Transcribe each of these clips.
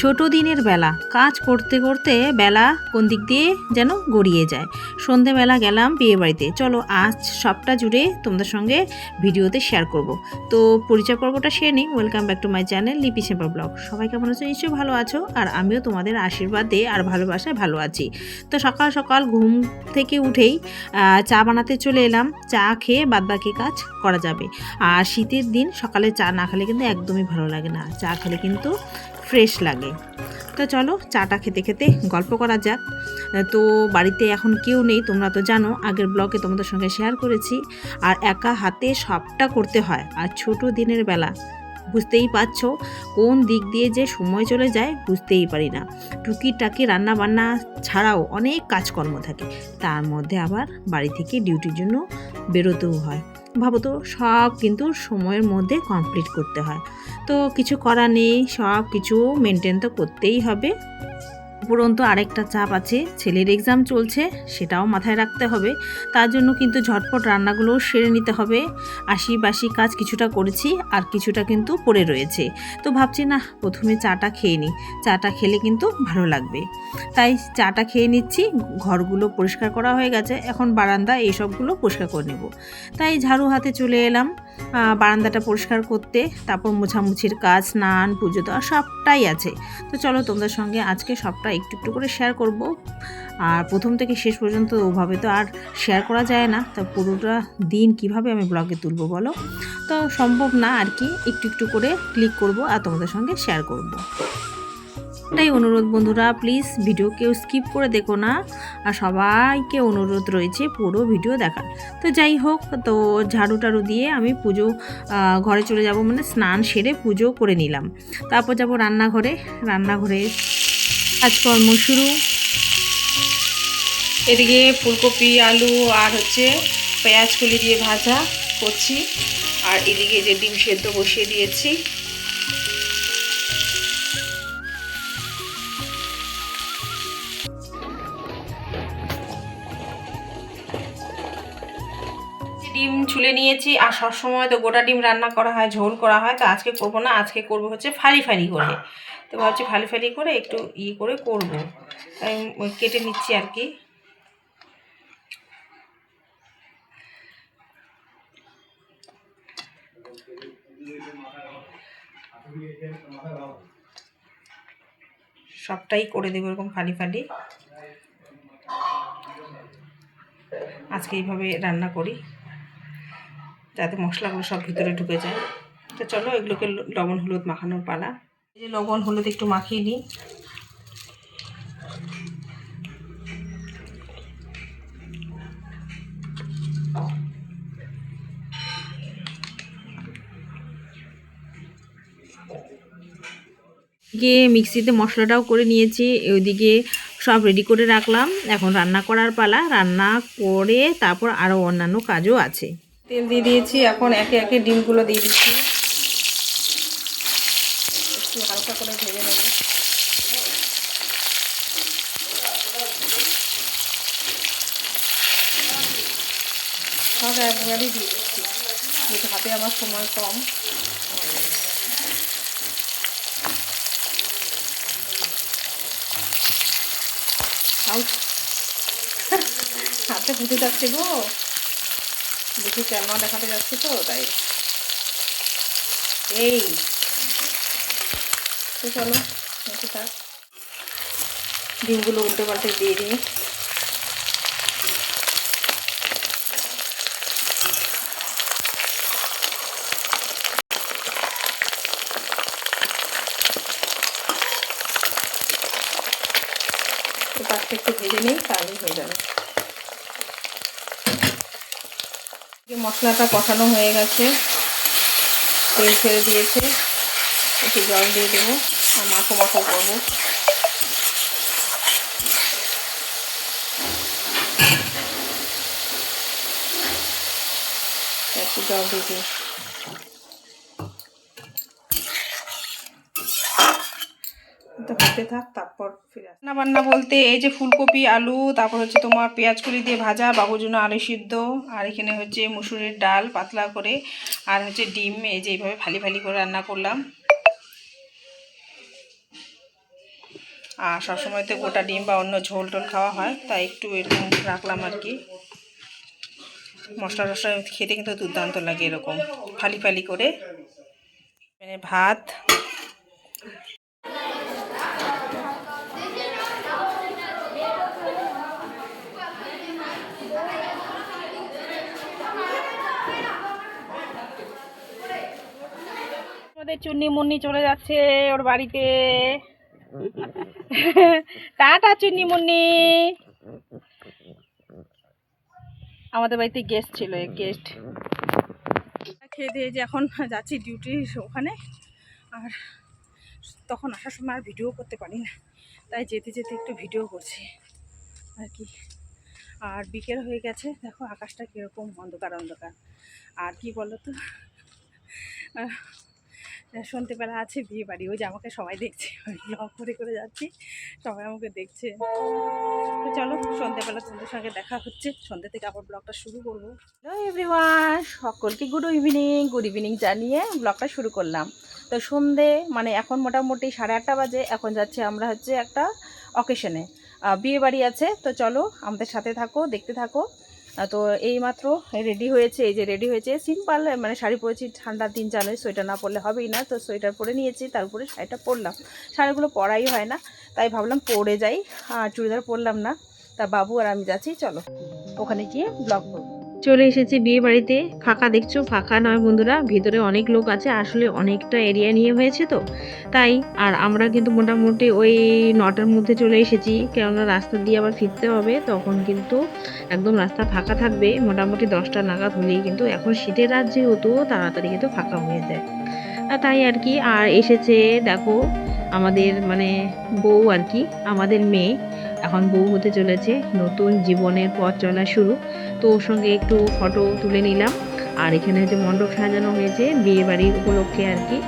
ছোট দিনের বেলা। কাজ করতে করতে বেলা কোন দিক দিয়ে যেন গড়িয়ে যায়। সন্ধেবেলা গেলাম বিয়ে বাড়িতে। চলো, আজ সবটা জুড়ে তোমাদের সঙ্গে ভিডিওতে শেয়ার করব। তো পরিচয় পর্বটা শেয়ার নিই। Welcome back to my channel Lipi সেম্পার blog সবাই কেমন আছো? নিশ্চয়ই ভালো আছো। আর আমিও তোমাদের আশীর্বাদে আর ভালোবাসায় ভালো আছি। তো সকাল সকাল ঘুম থেকে উঠেই চা বানাতে চলে এলাম। চা খেয়ে বাদবাকি কাজ করা যাবে। আর শীতের দিন সকালে চা না খেলে কিন্তু একদমই ভালো লাগে না। চা খেলে কিন্তু ফ্রেশ লাগে। তো চলো, চাটা খেতে খেতে গল্প করা যাক। তো বাড়িতে এখন কেউ নেই, তোমরা তো জানো, আগের ব্লগে তোমাদের সঙ্গে শেয়ার করেছি। আর একা হাতে সবটা করতে হয়, আর ছোট দিনের বেলা। বুঝতেই পারছ, কোন দিক দিয়ে যে সময় চলে যায় বুঝতেই পারি না। টুকিটাকি রান্না বান্না ছাড়াও অনেক কাজকর্ম থাকে, তার মধ্যে আবার বাড়ি থেকে ডিউটির জন্য বেরোতেও হয়। ভাবো তো, সব কিন্তু সময়ের মধ্যে কমপ্লিট করতে হয়। তো কিছু করা নেই, সব কিছু মেনটেন তো করতেই হবে। উপরন্তু আরেকটা চাপ আছে। ছেলের এক্সাম চলছে, সেটাও মাথায় রাখতে হবে। তার জন্য কিন্তু ঝটপট রান্নাগুলো সেরে নিতে হবে। আশি বাসি কাজ কিছুটা করেছি, আর কিছুটা কিন্তু পড়ে রয়েছে। তো ভাবছি না প্রথমে চাটা খেয়ে নিই। চাটা খেলে কিন্তু ভালো লাগবে। তাই চাটা খেয়ে নিচ্ছি, ঘরগুলো পরিষ্কার করা হয়ে গেছে। এখন বারান্দা এইসবগুলো পরিষ্কার করে নেব। তাই ঝাড়ু হাতে চলে এলাম। বারান্দাটা পরিষ্কার করতে, তারপর মোছামুছির কাজ, স্নান, পুজো দেওয়া সবটাই আছে। তো চলো তোমাদের সঙ্গে আজকে সবটা একটু একটু করে শেয়ার করব। আর প্রথম থেকে শেষ পর্যন্ত ওভাবে তো আর শেয়ার করা যায় না। তো পুরোটা দিন কীভাবে আমি ব্লগে তুলবো বলো? তো সম্ভব না আর কি, একটু একটু করে ক্লিক করব আর তোমাদের সঙ্গে শেয়ার করব। তাই অনুরোধ বন্ধুরা প্লিজ ভিডিও কেউ স্কিপ করে দেখো না। আর সবাইকে অনুরোধ রয়েছে পুরো ভিডিও দেখার। তো যাই হোক, তো ঝাড়ু টাড়ু দিয়ে আমি পুজো ঘরে চলে যাব মানে স্নান সেরে পুজো করে নিলাম। তারপর যাব রান্নাঘরে। রান্নাঘরে কাজকর্ম শুরু। এদিকে ফুলকপি, আলু আর হচ্ছে পেঁয়াজ কলি দিয়ে ভাজা করছি। আর এদিকে যে ডিম সেদ্ধ বসিয়ে দিয়েছি। ছুলে নিয়েছি আর সবসময় তো গোটা ডিম রান্না করা হয়, ঝোল করা হয়, তো আজকে করব না, আজকে করব হচ্ছে ফালি ফালি করে। তো ভাবছি ফালি ফালি করে একটু ই করে করব। তাই কেটে নিচ্ছি আর কি। সবটাই করে দেবো এরকম ফালি ফালি। আজকে এইভাবে রান্না করি। যাতে মশলাগুলো সব ভিতরে ঢুকে যায়। তো চলো এগুলোকে লবণ, হলুদ মাখানোর পালা। এই যে লবণ, হলুদ একটু মাখিয়ে নিই। গিয়ে মিক্সিতে মশলাটাও করে নিয়েছি। ওইদিকে সব রেডি করে রাখলাম। এখন রান্না করার পালা। রান্না করে তারপর আরও অন্যান্য কাজও আছে। তেল দিয়ে দিয়েছি, এখন একে একে ডিমগুলো দিয়ে দিচ্ছি। একটু হালকা করে ভেজে নেব। একবারই হাতে আমার সময় কম! হাতে ফুটে যাচ্ছে গো। দেখি ক্যালমা দেখাতে যাচ্ছি তো, তাই। এই। তো চলো থাক। ডিমগুলো উল্টে পাল্টে দিয়ে দিই। তো পাঁচটা একটু ভেজে নিই, তাহলেই হয়ে যাবে যে মশলাটা কষানো হয়ে গেছে। তেল ছেড়ে দিয়েছে। একটু জল দিয়ে দেবো। আর মাখো মাখো করব। একটু জল দিয়ে দিই। তো থাক, তারপর রান্না বান্না বলতে এই যে ফুলকপি, আলু, তারপর হচ্ছে তোমার পেঁয়াজ কলি দিয়ে ভাজা বাবুর জন্য আলু সিদ্ধ, আর এখানে হচ্ছে মুসুরের ডাল পাতলা করে, আর হচ্ছে ডিম, এই যে এইভাবে ফালি ফালি করে রান্না করলাম। আর সবসময় তো গোটা ডিম বা অন্য ঝোল টোল খাওয়া হয়, তাই একটু এরকম রাখলাম আর কি। মশলা টশলা খেতে কিন্তু দুর্দান্ত লাগে এরকম, ফালি ফালি করে। মানে ভাত আমাদের চুন্নি মুন্নি চলে যাচ্ছে ওর বাড়িতে। টাটা চুন্নি মুন্নি। আমাদের বাড়িতে গেস্ট ছিল গেস্ট খেয়ে দিয়ে যে এখন যাচ্ছি ডিউটি ওখানে। আর তখন আসার সময় আর ভিডিও করতে পারি না। তাই যেতে যেতে একটু ভিডিও করছি। আর কি। আর বিকেল হয়ে গেছে দেখো আকাশটা কীরকম অন্ধকার অন্ধকার। আর কি বলো তো সন্ধ্যেবেলা আছে বিয়ে বাড়ি। ওই যে আমাকে সবাই দেখছে ব্লগ করে করে যাচ্ছি, সবাই আমাকে দেখছে। তো চলো সন্ধ্যেবেলা তোমাদের সঙ্গে দেখা হচ্ছে। সন্ধ্যে থেকে আবার ব্লগটা শুরু করব। হ্যালো এভরিওয়ান সকলকে গুড ইভিনিং গুড ইভিনিং জানিয়ে ব্লগটা শুরু করলাম। তো সন্ধে মানে এখন মোটামুটি সাড়ে আটটা বাজে, এখন যাচ্ছে আমরা হচ্ছে একটা অকেশনে বিয়ে বাড়ি আছে, তো চলো আমাদের সাথে থাকো, দেখতে থাকো। তো এইমাত্র রেডি হয়েছে, এই যে রেডি হয়েছে সিম্পল মানে শাড়ি পরেছি ঠান্ডার দিন জানোই সোয়েটার না পরলে হবেই না, তো সোয়েটার পরে নিয়েছি, তারপরে শাড়িটা পরলাম। শাড়িগুলো পরাই হয় না, তাই ভাবলাম পরে যাই, আর চুড়িদার পরলাম না, তা বাবু আর আমি যাচ্ছি, চলো, ওখানে গিয়ে ব্লগ করব। চলে এসেছি বিয়ে বাড়িতে। ফাঁকা দেখছ? ফাঁকা নয় বন্ধুরা, ভিতরে অনেক লোক আছে, আসলে অনেকটা এরিয়া নিয়ে হয়েছে তো। তাই, আর আমরা কিন্তু মোটামুটি ওই নটার মধ্যে চলে এসেছি। কেননা রাস্তা দিয়ে আবার ফিরতে হবে, তখন কিন্তু একদম রাস্তা ফাঁকা থাকবে। মোটামুটি দশটা নাগাদ হলেই কিন্তু এখন শীতের রাত যেহেতু, তাড়াতাড়ি কিন্তু ফাঁকা হয়ে যায়। তাই আর কি, আর এসেছে, দেখো, আমাদের মানে বউ আর কি, আমাদের মেয়ে। এখন বউ হতে চলেছে, নতুন জীবনের পথ চলা শুরু। তো ওর সঙ্গে একটু ফটো তুলে নিলাম। আর এখানে যে মণ্ডপ সাজানো হয়েছে বিয়ে বাড়ির উপলক্ষে আর কি।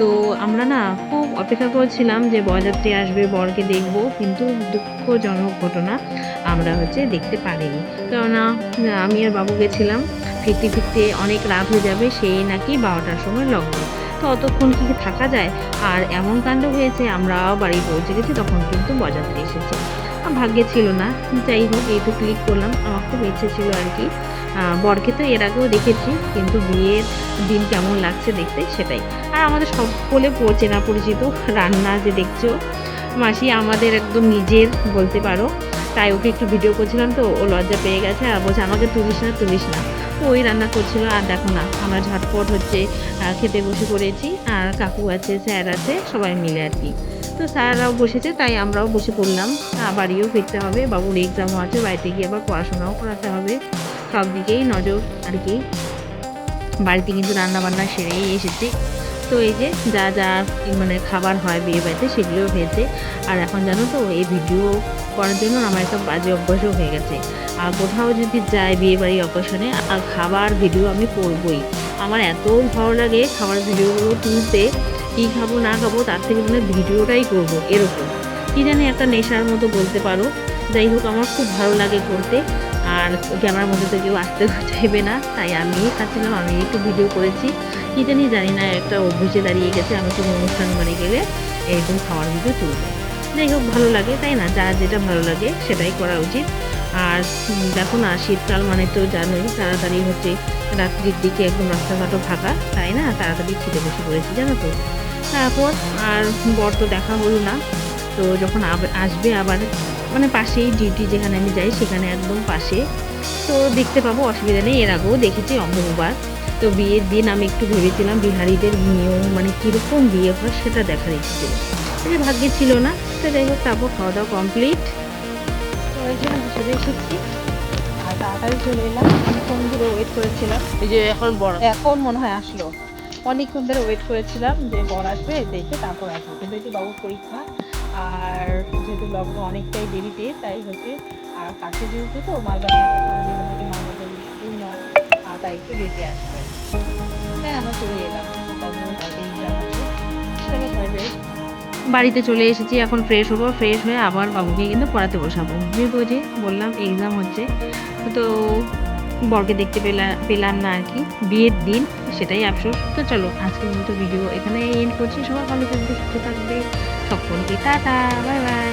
তো আমরা না খুব অপেক্ষা করছিলাম যে বরযাত্রী আসবে, বরকে দেখব, কিন্তু দুঃখজনক ঘটনা আমরা হচ্ছে দেখতে পারিনি। কেননা, আমি আর বাবু গেছিলাম, ফিরতে ফিরতে অনেক রাত হয়ে যাবে, সেই নাকি বারোটার সময় লগ্ন। তো অতক্ষণ কি থাকা যায়? আর এমন কাণ্ড হয়েছে আমরা বাড়ি পৌঁছে গেছি, তখন কিন্তু বরযাত্রী এসেছে। ভাগ্যে ছিল না। যাই হোক এইটু ক্লিক করলাম। আমার খুব ইচ্ছে ছিল আর কি। বরকে তো এর আগেও দেখেছি, কিন্তু বিয়ের দিন কেমন লাগছে দেখতে সেটাই। আর আমাদের সকলে চেনা পরিচিত রান্না যে দেখছ, মাসি আমাদের একদম নিজের বলতে পারো। তাই ওকে একটু ভিডিও করছিলাম তো, ও লজ্জা পেয়ে গেছে আর বলছে, আমাকে তুলিস না তুলিস না। তো ওই রান্না করছিল, আর দেখো না, আমরা ঝটপট হচ্ছে খেতে বসে পড়েছি। আর কাকু আছে, স্যার আছে, সবাই মিলে আর কি। তো স্যাররাও বসেছে, তাই আমরাও বসে পড়লাম। বাড়িও ফিরতে হবে, বাবুর এক্সামও আছে, বাড়িতে গিয়ে আবার পড়াশোনাও করাতে হবে। সব দিকেই নজর আর কি। বাড়িতে কিন্তু রান্না বান্না সেরেই এসেছি। তো এই যে যা যা মানে খাবার হয় বিয়ে বাড়িতে সেগুলোও হয়েছে। আর এখন জানো তো, এই ভিডিও করার জন্য আমার একটা বাজে অভ্যাসও হয়ে গেছে। আর কোথাও যদি যাই বিয়ে বাড়ি অকেশনে আর খাবার ভিডিও আমি করবই আমার এত ভালো লাগে খাবার ভিডিওগুলো তুলতে। কী খাব, না খাব, তার থেকে মানে ভিডিওটাই করব এরকম। কী জানি একটা নেশার মতো বলতে পারো। যাই হোক, আমার খুব ভালো লাগে করতে। আর ক্যামেরার মধ্যে তো কেউ আসতে চাইবে না, তাই আমি খাচ্ছিলাম আমি একটু ভিডিও করেছি। কী জানি জানি না, একটা অভ্যেসে দাঁড়িয়ে গেছে, আমি কোনো অনুষ্ঠান বাড়ি গেলে এরকম খাওয়ার ভিডিও তুলবো। যাই হোক, ভালো লাগে, তাই না? যার যেটা ভালো লাগে, সেটাই করা উচিত। আর দেখো না, শীতকাল মানে তো জানোই, তাড়াতাড়ি হচ্ছে রাত্রির দিকে একদম রাস্তাঘাটও ফাঁকা, তাই না? তাড়াতাড়ি খেতে বসে পড়েছি জানো তো? তারপর আর বর তো দেখা হলো না। তো যখন আসবে আবার মানে পাশেই ডিউটি যেখানে আমি যাই সেখানে একদম পাশে। তো দেখতে পাবো অসুবিধা নেই। এর আগেও দেখেছি অম্বুবার তো বিয়ের দিন আমি একটু ভেবেছিলাম বিহারিদের নিয়ম মানে কীরকম বিয়ে হয় সেটা দেখার ইচ্ছে ছিল কিন্তু ভাগ্যে ছিল না। তো যাই হোক তারপর খাওয়া দাওয়া কমপ্লিট চলে এসেছি। আর তাড়াতাড়ি চলে এলাম। ধরে ওয়েট করেছিলাম? এই যে এখন বড় এখন মনে হয় আসলো। অনেকক্ষণ ধরে ওয়েট করেছিলাম যে বর আসবে, দেখে তারপর আসবে। কিন্তু এটি বাবুর পরীক্ষা, আর যেহেতু লগ্ন অনেকটাই দেরিতে, তাই হচ্ছে, আর কাছে যেহেতু তো মালবাড়ি দুই নয় আর তাই একটু লেটে আসবে। হ্যাঁ আমরা চলে এলাম। বাড়িতে চলে এসেছি, এখন ফ্রেশ হব ফ্রেশ হয়ে আবার বাবুকে কিন্তু পড়াতে বসাবো। যেহেতু যে বললাম এক্সাম হচ্ছে। তো বরকে দেখতে পেলাম পেলাম না আর কি। বিয়ের দিন, সেটাই আফসোস। তো চলো, আজকের মতো ভিডিও এখানে এন্ড করছি। সবাই ভালো থাকবে, সুস্থ থাকবে সকলকে টাটা বাই বাই